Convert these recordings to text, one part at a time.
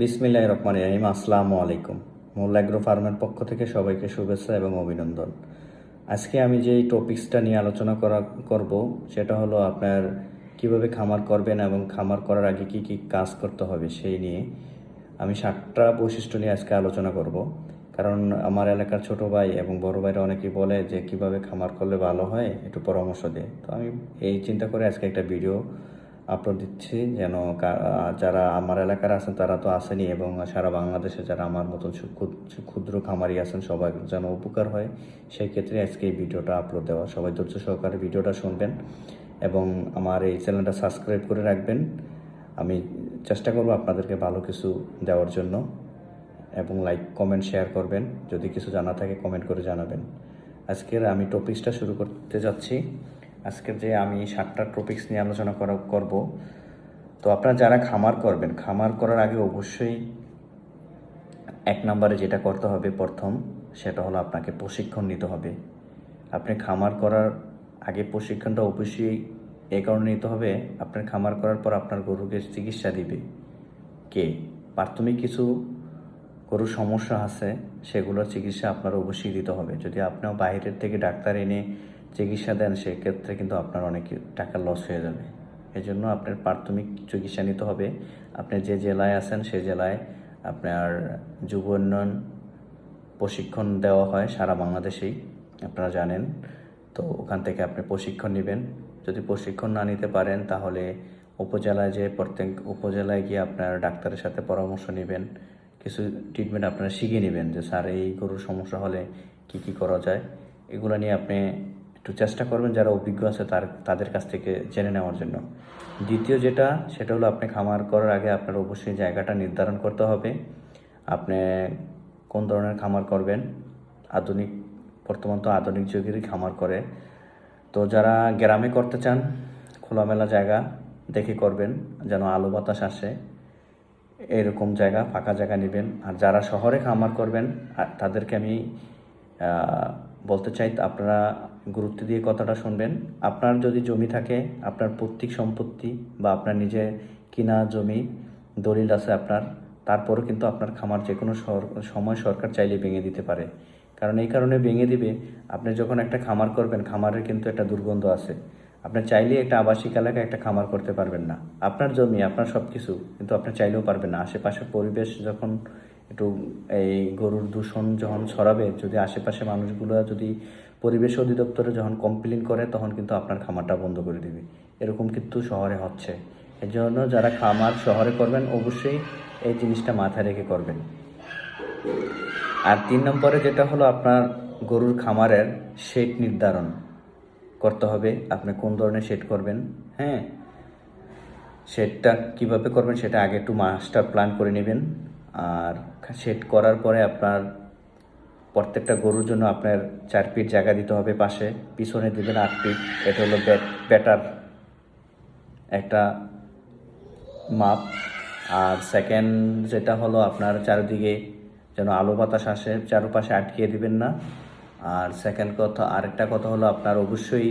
বিসমিল্লাহ রহমান রহিম, আসসালামু আলাইকুম। মোল্লা এগ্রো ফার্মের পক্ষ থেকে সবাইকে শুভেচ্ছা এবং অভিনন্দন। আজকে আমি যে টপিক্সটা নিয়ে আলোচনা করা করব, সেটা হলো আপনার কীভাবে খামার করবেন এবং খামার করার আগে কি কি কাজ করতে হবে সেই নিয়ে আমি সাতটা বৈশিষ্ট্য নিয়ে আজকে আলোচনা করব। কারণ আমার এলাকার ছোট ভাই এবং বড় ভাইরা অনেকেই বলে যে, কীভাবে খামার করলে ভালো হয়? একটু পরামর্শ দেয় তো আমি এই চিন্তা করে আজকে একটা ভিডিও আপলোড দিচ্ছি। যেন যারা আমার এলাকার আছেন তারা তো আসেনি এবং সারা বাংলাদেশে যারা আমার মতন ক্ষুদ্র খামারি আছেন সবাই যেন উপকার হয়। সেই ক্ষেত্রে আজকে এই ভিডিওটা আপলোড দেওয়া। সবাই ধৈর্য সহকারে ভিডিওটা শুনবেন এবং আমার এই চ্যানেলটা সাবস্ক্রাইব করে রাখবেন। আমি চেষ্টা করব আপনাদেরকে ভালো কিছু দেওয়ার জন্য এবং লাইক কমেন্ট শেয়ার করবেন। যদি কিছু জানা থাকে কমেন্ট করে জানাবেন। আজকের আমি টপিক্সটা শুরু করতে যাচ্ছি। আজকের যে আমি সাতটা টপিক্স নিয়ে আলোচনা করা, করব, তো আপনারা যারা খামার করবেন, খামার করার আগে অবশ্যই এক নম্বরে যেটা করতে হবে প্রথম, সেটা হলো আপনাকে প্রশিক্ষণ নিতে হবে। আপনি খামার করার আগে প্রশিক্ষণটা অবশ্যই এই কারণে নিতে হবে, আপনার খামার করার পর আপনার গরুকে চিকিৎসা দিবে। কে? প্রাথমিক কিছু গরুর সমস্যা আছে, সেগুলোর চিকিৎসা আপনার অবশ্যই দিতে হবে। যদি আপনার বাইরের থেকে ডাক্তার এনে চিকিৎসা দেন, সেক্ষেত্রে কিন্তু আপনার অনেক টাকা লস হয়ে যাবে। এজন্য আপনার প্রাথমিক চিকিৎসা নিতে হবে। আপনি যে জেলায় আছেন সেই জেলায় আপনার যুব উন্নয়ন প্রশিক্ষণ দেওয়া হয় সারা বাংলাদেশেই, আপনারা জানেন। তো ওখান থেকে আপনি প্রশিক্ষণ নেবেন। যদি প্রশিক্ষণ না নিতে পারেন, তাহলে উপজেলায় যে প্রত্যেক উপজেলায় গিয়ে আপনার ডাক্তারের সাথে পরামর্শ নেবেন। কিছু ট্রিটমেন্ট আপনারা শিখে নেবেন যে, স্যার, এই গরুর সমস্যা হলে কি কি করা যায়? এগুলো নিয়ে আপনি একটু চেষ্টা করবেন যারা অভিজ্ঞ আছে তার, তাদের কাছ থেকে জেনে নেওয়ার জন্য। দ্বিতীয় যেটা, সেটা হলো আপনি খামার করার আগে আপনার অবশ্যই জায়গাটা নির্ধারণ করতে হবে। আপনি কোন ধরনের খামার করবেন? আধুনিক, বর্তমান তো আধুনিক যুগেরই খামার করে। তো যারা গ্রামে করতে চান, খোলামেলা জায়গা দেখে করবেন, যেন আলো বাতাস আসে। এরকম জায়গা, ফাঁকা জায়গা নেবেন। আর যারা শহরে খামার করবেন, আর তাদেরকে আমি বলতে চাই আপনারা গুরুত্ব দিয়ে কথাটা শুনবেন। আপনার যদি জমি থাকে, আপনার পৈতৃক সম্পত্তি বা আপনার নিজে কিনা জমি দলিল আছে আপনার, তারপরও কিন্তু আপনার খামার যে কোনো সময় সরকার চাইলে ভেঙে দিতে পারে। কারণ এই কারণে ভেঙে দিবে, আপনি যখন একটা খামার করবেন, খামারের কিন্তু একটা দুর্গন্ধ আছে। আপনি চাইলে একটা আবাসিক এলাকায় একটা খামার করতে পারবেন না। আপনার জমি, আপনার সব কিছু কিন্তু আপনি চাইলেও পারবেন না। আশেপাশের পরিবেশ যখন একটু এই গরুর দূষণ যখন ছড়াবে, যদি আশেপাশে মানুষগুলো যদি পরিবেশ অধিদপ্তরে যখন কমপ্লেন করে, তখন কিন্তু আপনার খামারটা বন্ধ করে দিবে। এরকম কিন্তু শহরে হচ্ছে। এর জন্য যারা খামার শহরে করবেন, অবশ্যই এই জিনিসটা মাথায় রেখে করবেন। আর তিন নম্বরে যেটা হলো আপনার গরুর খামারের শেড নির্ধারণ। করতে হবে আপনি কোন ধরনের শেড করবেন হ্যাঁ? শেডটা কীভাবে করবেন সেটা আগে একটু মাস্টার প্ল্যান করে নেবেন। আর সেট করার পরে আপনার প্রত্যেকটা গরুর জন্য আপনার চার ফিট জায়গা দিতে হবে পাশে। পিছনে দেবেন আট পিট এটা হলো ব্যাট, ব্যাটার একটা মাপ। আর সেকেন্ড যেটা হলো আপনার চারিদিকে যেন আলো বাতাস আসে, চারপাশে আটকিয়ে দিবেন না। আর সেকেন্ড কথা, আরেকটা কথা হলো আপনার অবশ্যই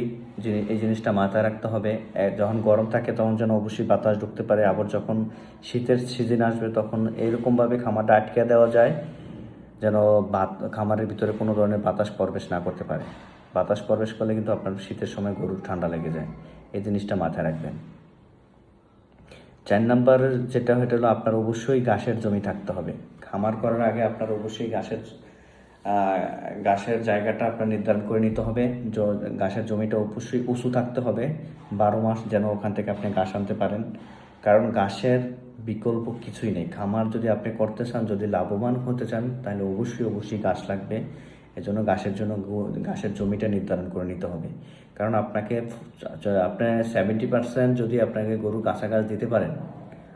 এই জিনিসটা মাথায় রাখতে হবে। যখন গরম থাকে তখন যেন অবশ্যই বাতাস ঢুকতে পারে। আবার যখন শীতের সিজন আসবে তখন এইরকমভাবে খামারটা আটকে দেওয়া যায়, যেন খামারের ভিতরে কোনো ধরনের বাতাস প্রবেশ না করতে পারে। বাতাস প্রবেশ করলে কিন্তু আপনার শীতের সময় গরুর ঠান্ডা লেগে যায়। এই জিনিসটা মাথায় রাখবেন। চার নাম্বার যেটা হলো আপনার অবশ্যই ঘাসের জমি থাকতে হবে। খামার করার আগে আপনার অবশ্যই ঘাসের ঘাসের জায়গাটা আপনার নির্ধারণ করে নিতে হবে। ঘাসের জমিটা অবশ্যই উঁচু থাকতে হবে। বারো মাস যেন ওখান থেকে আপনি ঘাস আনতে পারেন। কারণ ঘাসের বিকল্প কিছুই নেই। খামার যদি আপনি করতে চান, যদি লাভবান হতে চান, তাহলে অবশ্যই অবশ্যই ঘাস লাগবে। এজন্য ঘাসের জন্য গো- ঘাসের জমিটা নির্ধারণ করে নিতে হবে। কারণ আপনাকে আপনার সেভেন্টি পার্সেন্ট যদি আপনাকে গরু কাঁচা দিতে পারেন,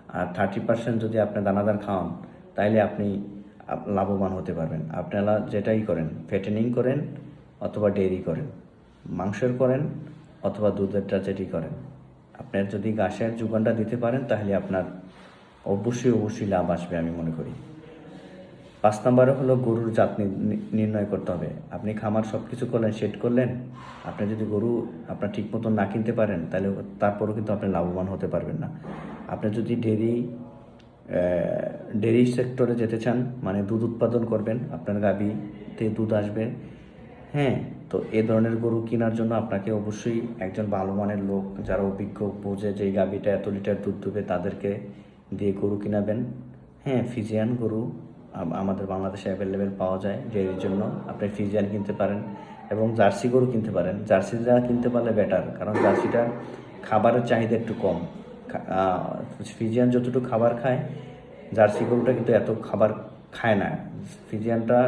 আর থার্টি পার্সেন্ট যদি আপনি দানাদার খাওয়ান, তাইলে আপনি আপ- লাভবান হতে পারবেন। আপনারা যেটাই করেন, ফেটেনিং করেন অথবা ডেয়ারি করেন, মাংসের করেন অথবা দুধেরটা যেটি করেন। আপনার যদি ঘাসের যোগানটা দিতে পারেন, তাহলে আপনার অবশ্যই অবশ্যই লাভ আসবে আমি মনে করি। পাঁচ নম্বরে হলো গরুর জাত নির্ণয় করতে হবে। আপনি খামার সব কিছু করলেন, সেট করলেন, আপনি যদি গরু আপনার ঠিক মতন না কিনতে পারেন, তাহলে তারপরেও কিন্তু আপনি লাভবান হতে পারবেন না। আপনি যদি ডেরি ডেরি সেক্টরে যেতে চান মানে দুধ উৎপাদন করবেন, আপনার গাভীতে দুধ আসবে হ্যাঁ তো এ ধরনের গরু কেনার জন্য আপনাকে অবশ্যই একজন ভালো মানের লোক, যারা অভিজ্ঞ বোঝে যে গাভীটা এত লিটার দুধ দেবে, তাদেরকে দিয়ে গরু কিনাবেন। হ্যাঁ ফিজিয়ান গরু আমাদের বাংলাদেশে অ্যাভেলেবেল পাওয়া যায় ডেয়ারির জন্য। আপনি ফিজিয়ান কিনতে পারেন এবং জার্সি গরু কিনতে পারেন। জার্সি যা কিনতে পারলে বেটার কারণ জার্সিটা খাবারের চাহিদা একটু কম। ফিজিয়ান যতটুকু খাবার খায়, জার্সি গরুটা কিন্তু এত খাবার খায় না। ফিজিয়ানটা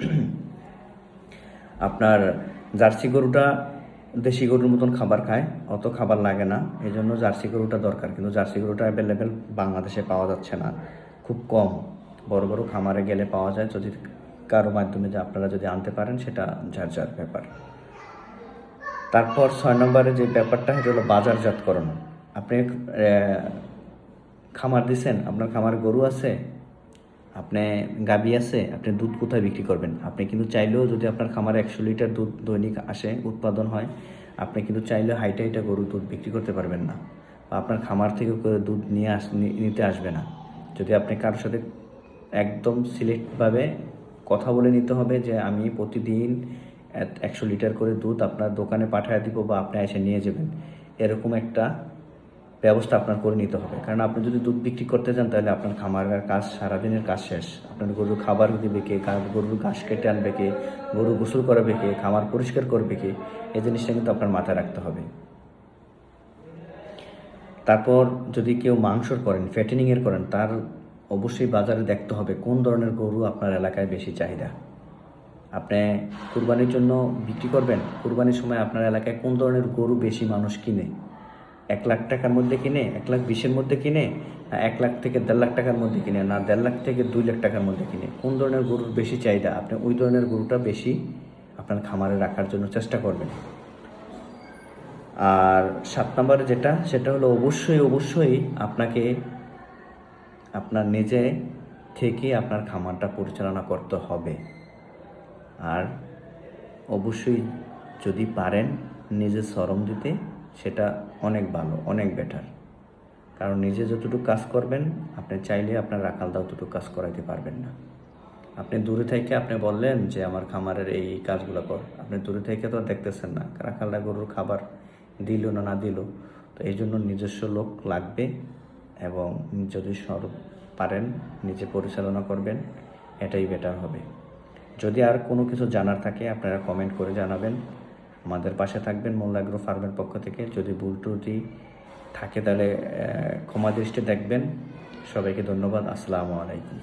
আপনার জার্সি গরুটা দেশি গরুর মতন খাবার খায়, অত খাবার লাগে না। এই জন্য জার্সি গরুটা দরকার, কিন্তু জার্সি গরুটা অ্যাভেলেবেল বাংলাদেশে পাওয়া যাচ্ছে না। খুব কম। বড় বড় খামারে গেলে পাওয়া যায়। যদি কারও মাধ্যমে যে আপনারা যদি আনতে পারেন, সেটা যার যার ব্যাপার। তারপর ছয় নম্বরে যে ব্যাপারটা, সেটা হলো বাজারজাতকরণ। আপনি খামার দিছেন, আপনার খামার গরু আছে, আপনি গাবি আছে, আপনি দুধ কোথায় বিক্রি করবেন? আপনি কিন্তু চাইলেও যদি আপনার খামারে একশো লিটার দুধ দৈনিক আসে, উৎপাদন হয়, আপনি কিন্তু চাইলেও হাইটা হাইটা গরু দুধ বিক্রি করতে পারবেন না বা আপনার খামার থেকে দুধ নিয়ে আস নিতে আসবে না। যদি আপনি কারোর সাথে একদম সিলেক্টভাবে কথা বলে নিতে হবে যে, আমি প্রতিদিন একশো লিটার করে দুধ আপনার দোকানে পাঠিয়ে দিব বা আপনি এসে নিয়ে যাবেন। এরকম একটা ব্যবস্থা আপনার করে নিতে হবে। কারণ আপনি যদি দুধ বিক্রি করতে চান, তাহলে আপনার খামারের কাজ, সারাদিনের কাজ শেষ। আপনার গরুর খাবার দিবে কে গরুর ঘাস কেটে আনবে কে, গরু গোসল করাবে কে, খামার পরিষ্কার করবে কে এই জিনিসটা কিন্তু আপনার মাথায় রাখতে হবে। তারপর যদি কেউ মাংসর করেন ফ্যাটেনিংয়ের করেন, তার অবশ্যই বাজারে দেখতে হবে কোন ধরনের গরু আপনার এলাকায় বেশি চাহিদা। আপনি কুরবানির জন্য বিক্রি করবেন, কুরবানির সময় আপনার এলাকায় কোন ধরনের গরু বেশি মানুষ কিনে? এক লাখ টাকার মধ্যে কিনে, এক লাখ বিশের মধ্যে কিনে না এক লাখ থেকে দেড় লাখ টাকার মধ্যে কিনে, না দেড় লাখ থেকে দুই লাখ টাকার মধ্যে কিনে। কোন ধরনের গরুর বেশি চাহিদা? আপনি ওই ধরনের গরুটা বেশি আপনার খামারে রাখার জন্য চেষ্টা করবেন। আর সাত নম্বরে যেটা, সেটা হলো অবশ্যই অবশ্যই আপনাকে আপনার নিজে থেকে আপনার খামারটা পরিচালনা করতে হবে। আর অবশ্যই যদি পারেন নিজে শ্রম দিতে সেটা অনেক ভালো, অনেক বেটার কারণ নিজে যতটুকু কাজ করবেন, আপনি চাইলে আপনার রাখালদা ততটুকু কাজ করাইতে পারবেন না। আপনি দূরে থেকে আপনি বললেন যে, আমার খামারের এই কাজগুলো কর। আপনি দূরে থেকে তো দেখতেছেন না। রাখালদা গরুর খাবার দিল না না দিল, তো এই জন্য নিজস্ব লোক লাগবে এবং যদি সর পারেন, নিজে পরিচালনা করবেন, এটাই বেটার হবে। যদি আর কোনো কিছু জানার থাকে, আপনারা কমেন্ট করে জানাবেন। আমাদের পাশে থাকবেন মোল্লাগ্রো ফার্মের পক্ষ থেকে। যদি ভুল ত্রুটি থাকে তাহলে ক্ষমা দৃষ্টি দেখবেন। সবাইকে ধন্যবাদ। আসসালামু আলাইকুম।